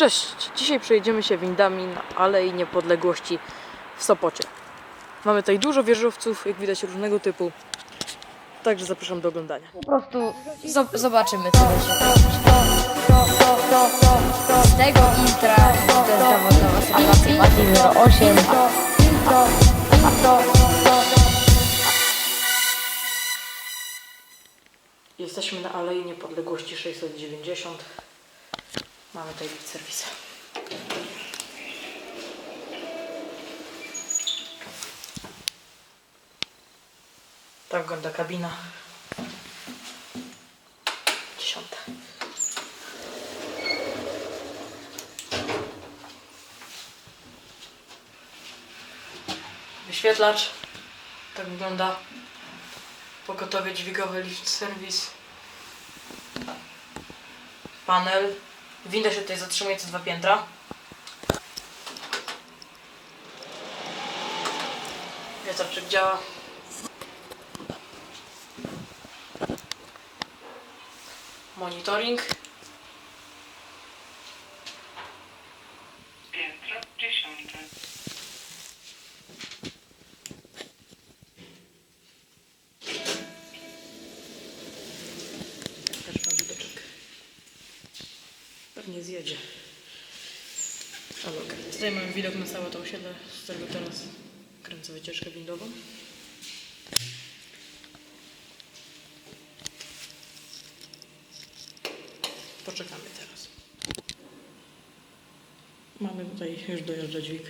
Cześć! Dzisiaj przejedziemy się windami na Alei Niepodległości w Sopocie. Mamy tutaj dużo wieżowców, jak widać różnego typu. Także zapraszam do oglądania. Po prostu zo- zobaczymy co będzie. Z tego intra to jest zawodowa sytuacja Mati 08. Jesteśmy na Alei Niepodległości 690. Mamy tutaj lift serwis. Tak wygląda kabina. Dziesiąta. Wyświetlacz. Tak wygląda pogotowie dźwigowe lift serwis. Panel. Winda się tutaj zatrzymuje co dwa piętra. Wiatraczek działa. Monitoring. Piętro dziesiąte. Też mam widoczek. Pewnie zjedzie. Okej. Tutaj mamy widok na całe to osiedle, z którego teraz kręcę wycieczkę windową. Poczekamy teraz. Mamy tutaj, już dojeżdża dźwig.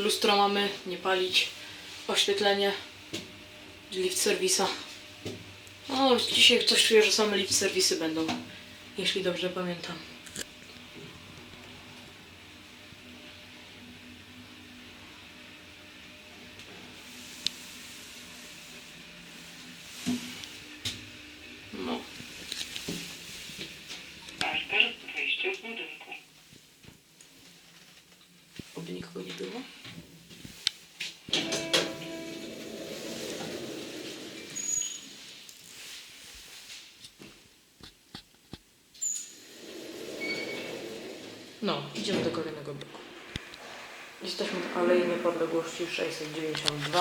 Lustro mamy, nie palić. Oświetlenie. Lift serwisa. O, dzisiaj coś czuję, że same lift serwisy będą. Jeśli dobrze pamiętam. No. Barber w wyjściu z budynku. Oby nikogo nie było. No, idziemy do kolejnego bloku. Jesteśmy w Alei Niepodległości 692.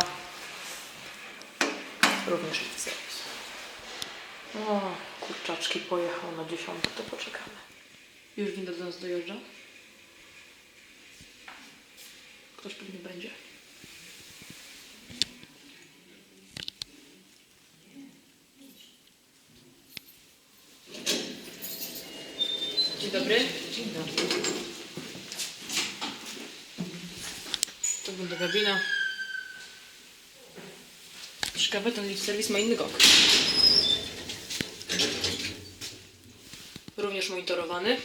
Również serwis. O, kurczaczki pojechał na dziesiątkę, to poczekamy. Już winda do nas dojeżdża? Ktoś pewnie będzie. Dzień dobry. To wygląda kabina. Ciekawe, ten lift serwis ma inny gok. Również monitorowany.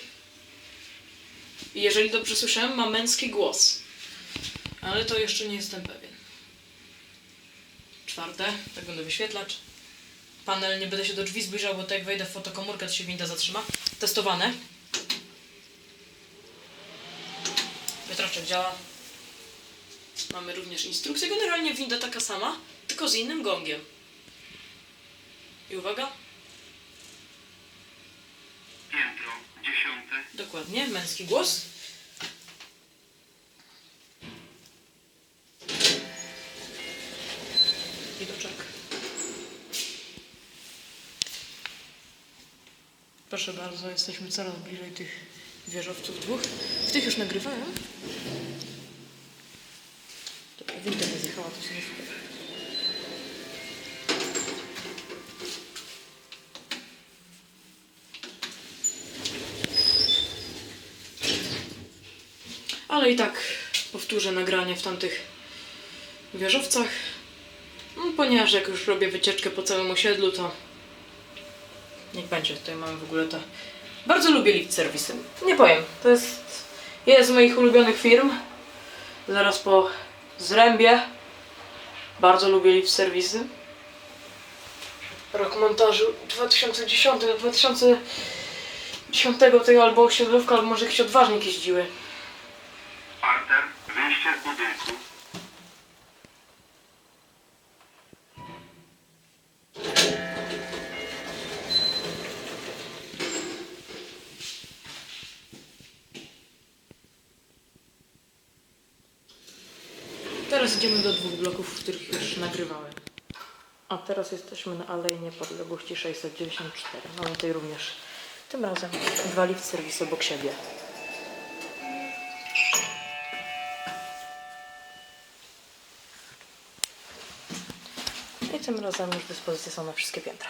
I jeżeli dobrze słyszałem, ma męski głos. Ale to jeszcze nie jestem pewien. Czwarte, tak będę wyświetlacz. Panel, nie będę się do drzwi zbliżał, bo tak jak wejdę w fotokomórkę, to się winda zatrzyma. Testowane. Wiatraczek działa. Mamy również instrukcję. Generalnie winda taka sama, tylko z innym gongiem. I uwaga, Piętro dziesiąte. dokładnie, męski głos. Widoczek. Proszę bardzo, jesteśmy coraz bliżej tych wieżowców dwóch. W tych już nagrywałem. Dobra, winda nie zjechała, to się nie szukaj. Ale i tak powtórzę nagranie w tamtych wieżowcach. No, ponieważ jak już robię wycieczkę po całym osiedlu, to niech będzie. Tutaj mamy w ogóle te... Bardzo lubię lift serwisy. Nie powiem, to jest jedna z moich ulubionych firm. Zaraz po Zrębie Bardzo lubię lift serwisy. Rok montażu 2010 do 2010 tego albo osiedlówka, albo może jakiś odważnik jeździły. Parter, wyjście z budynku. Teraz idziemy do dwóch bloków, w których już nagrywałem. A teraz jesteśmy na Alei Niepodległości 694. Mamy tutaj również tym razem dwa lift serwisy obok siebie. I tym razem już dyspozycje są na wszystkie piętra.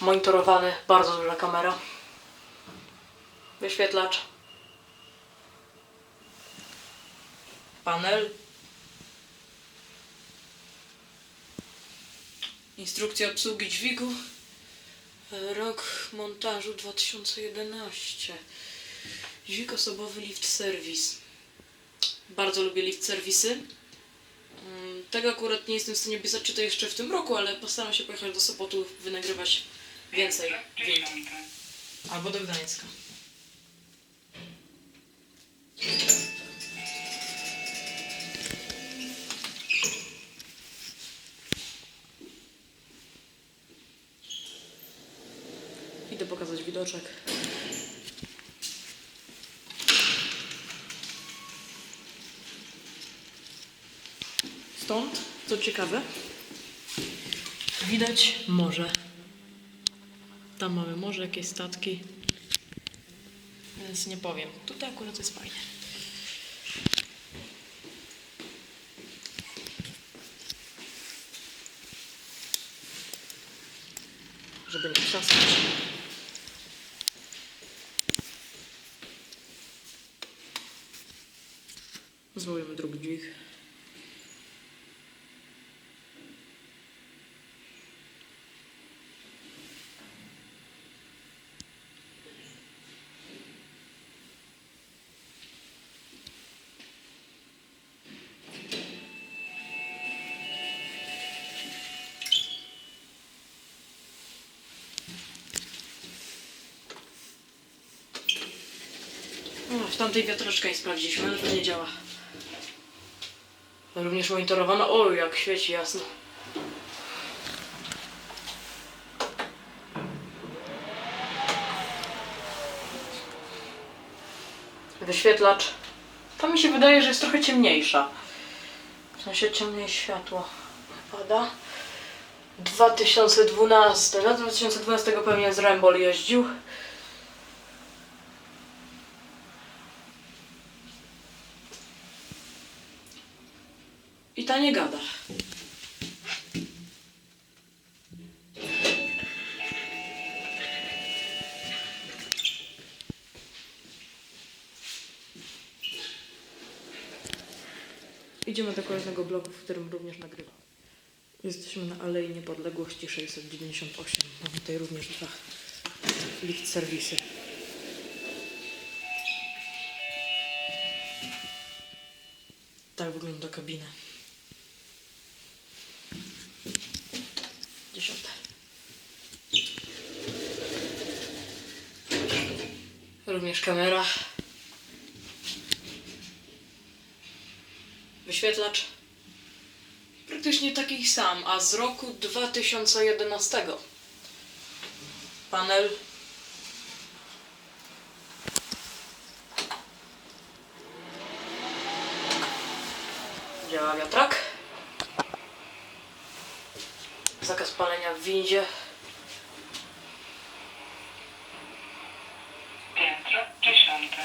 Monitorowany, bardzo duża kamera. Wyświetlacz. Panel. Instrukcja obsługi dźwigu. Rok montażu 2011. Dźwig osobowy lift service. Bardzo lubię lift serwisy. Mm, Tego akurat nie jestem w stanie pisać, czy to jeszcze w tym roku, ale postaram się pojechać do Sopotu, wynagrywać więcej wind. Albo do Gdańska. Widoczek. Stąd, co ciekawe, widać morze. Tam mamy morze, jakieś statki. Więc nie powiem. Tutaj akurat jest fajnie. Żeby nie trzaskać. Zwołujemy drugi dźwig. No, w tamtej wiatraczka nie sprawdziliśmy, ale to nie działa. Również monitorowana. O, jak świeci jasno. Wyświetlacz. To mi się wydaje, że jest trochę ciemniejsza. W sensie ciemniej światło pada. 2012. Na 2012 pewnie z Rembol jeździł. I ta nie gada. Idziemy do kolejnego bloku, w którym również nagrywam. Jesteśmy na Alei Niepodległości 698. Mamy tutaj również dwa lift serwisy. Tak wygląda kabina. Dziesiąte. Również kamera. Wyświetlacz. Praktycznie taki sam, a z roku 2011. Panel. Działa wiatrak. Zakaz palenia w windzie. Piętro dziesiąte.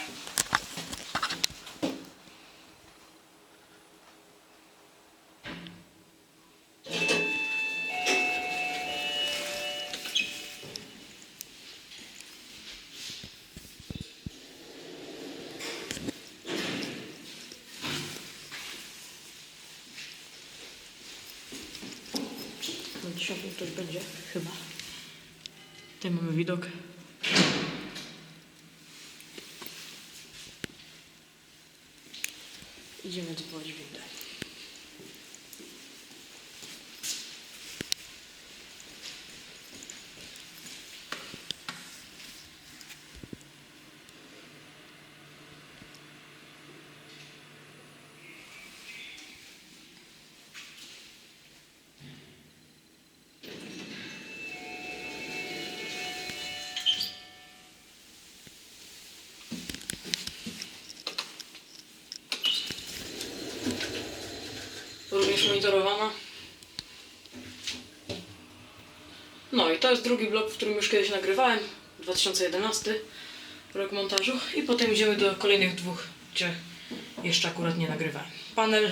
Dziesiątym ktoś będzie, chyba. Tutaj mamy widok. Idziemy dzwoć windę. Również monitorowana. No i to jest drugi blok, w którym już kiedyś nagrywałem. 2011 rok montażu. I potem idziemy do kolejnych dwóch, gdzie jeszcze akurat nie nagrywałem. Panel.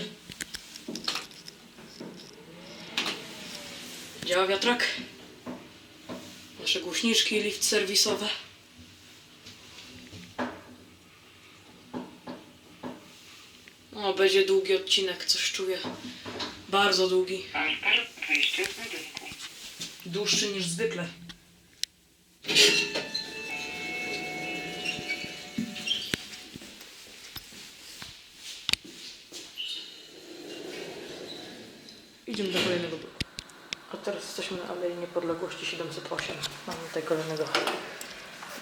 Działa wiatrak. Nasze głośniczki, lift serwisowe. O, będzie długi odcinek, coś czuję. Bardzo długi. Dłuższy niż zwykle. Idziemy do kolejnego bloku. A teraz jesteśmy na Alei Niepodległości 708. Mamy tutaj kolejnego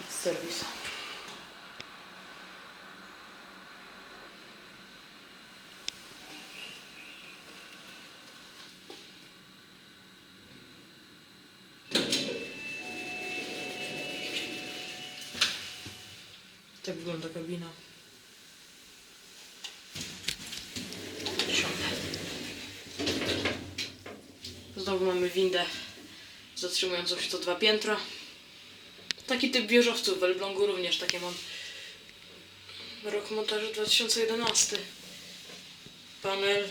serwisu. Tak wygląda kabina. Znowu mamy windę zatrzymującą się co dwa piętra. Taki typ wieżowców w Elblągu również takie mam. Rok montażu 2011. Panel.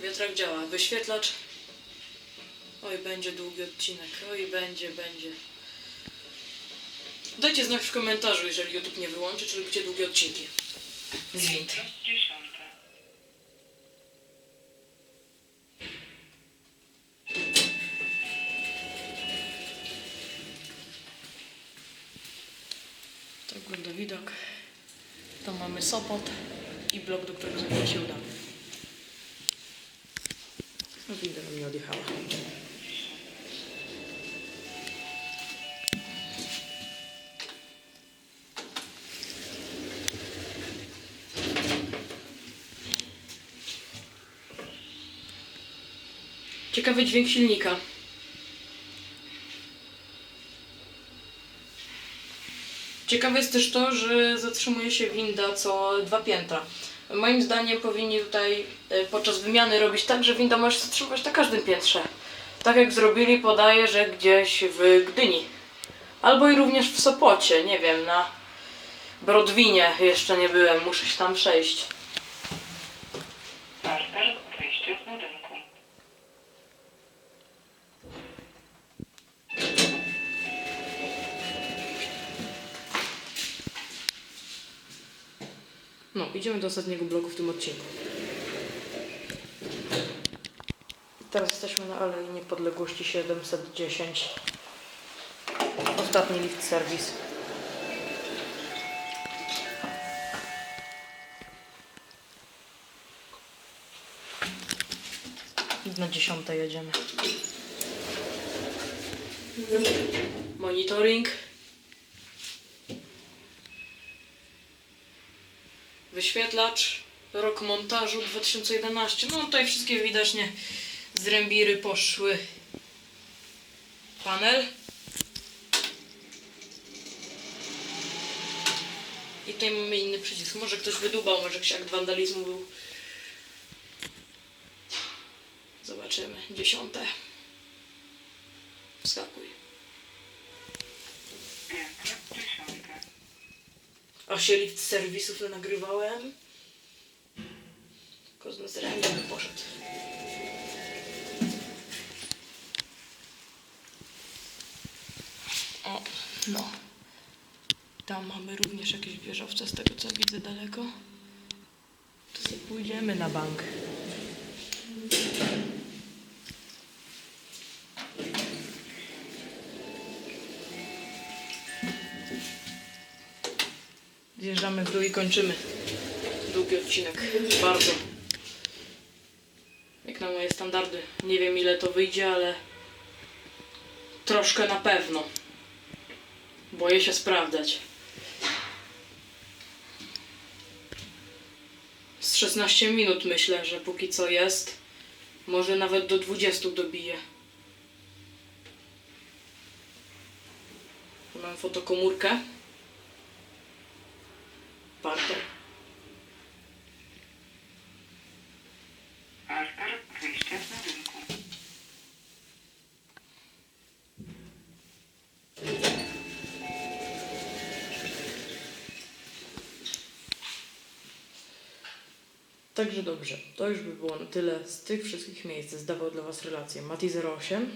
Wiatrak działa. Wyświetlacz. Oj, będzie długi odcinek. Oj, będzie, będzie. Dajcie znać w komentarzu, jeżeli YouTube nie wyłączy, czy lubicie długie odcinki. Z wind. Dziesiąte. Tak wygląda widok. To mamy Sopot i blok, do którego za chwilę się udamy. No winda nam nie odjechała. Ciekawy dźwięk silnika. Ciekawe jest też to, że zatrzymuje się winda co dwa piętra. Moim zdaniem powinni tutaj e, podczas wymiany robić tak, że winda może się zatrzymywać na każdym piętrze. Tak jak zrobili, podaję, że gdzieś w Gdyni. Albo i również w Sopocie, nie wiem, na Brodwinie jeszcze nie byłem, muszę się tam przejść. No, idziemy do ostatniego bloku w tym odcinku. Teraz jesteśmy na Alei Niepodległości 710. Ostatni lift serwis. Na dziesiąte jedziemy. Monitoring. Wyświetlacz, rok montażu 2011. No tutaj wszystkie widocznie z rębiry poszły. Panel. I tutaj mamy inny przycisk. Może ktoś wydubał, może jakiś akt wandalizmu był. Zobaczymy. Dziesiąte. Wskakuj. Piętro, dziesiąte. Z serwisów nagrywałem. Kozmy z poszedł. O, no. Tam mamy również jakieś wieżowce z tego co widzę daleko. To sobie pójdziemy na bank. Zjeżdżamy w dół i kończymy. Długi odcinek. Bardzo. Jak na moje standardy. Nie wiem ile to wyjdzie, ale troszkę na pewno. Boję się sprawdzać. Z 16 minut myślę, że póki co jest. Może nawet do 20 dobiję. Mam fotokomórkę. Także dobrze, to już by było na tyle z tych wszystkich miejsc. Zdawał dla Was relację Mati08.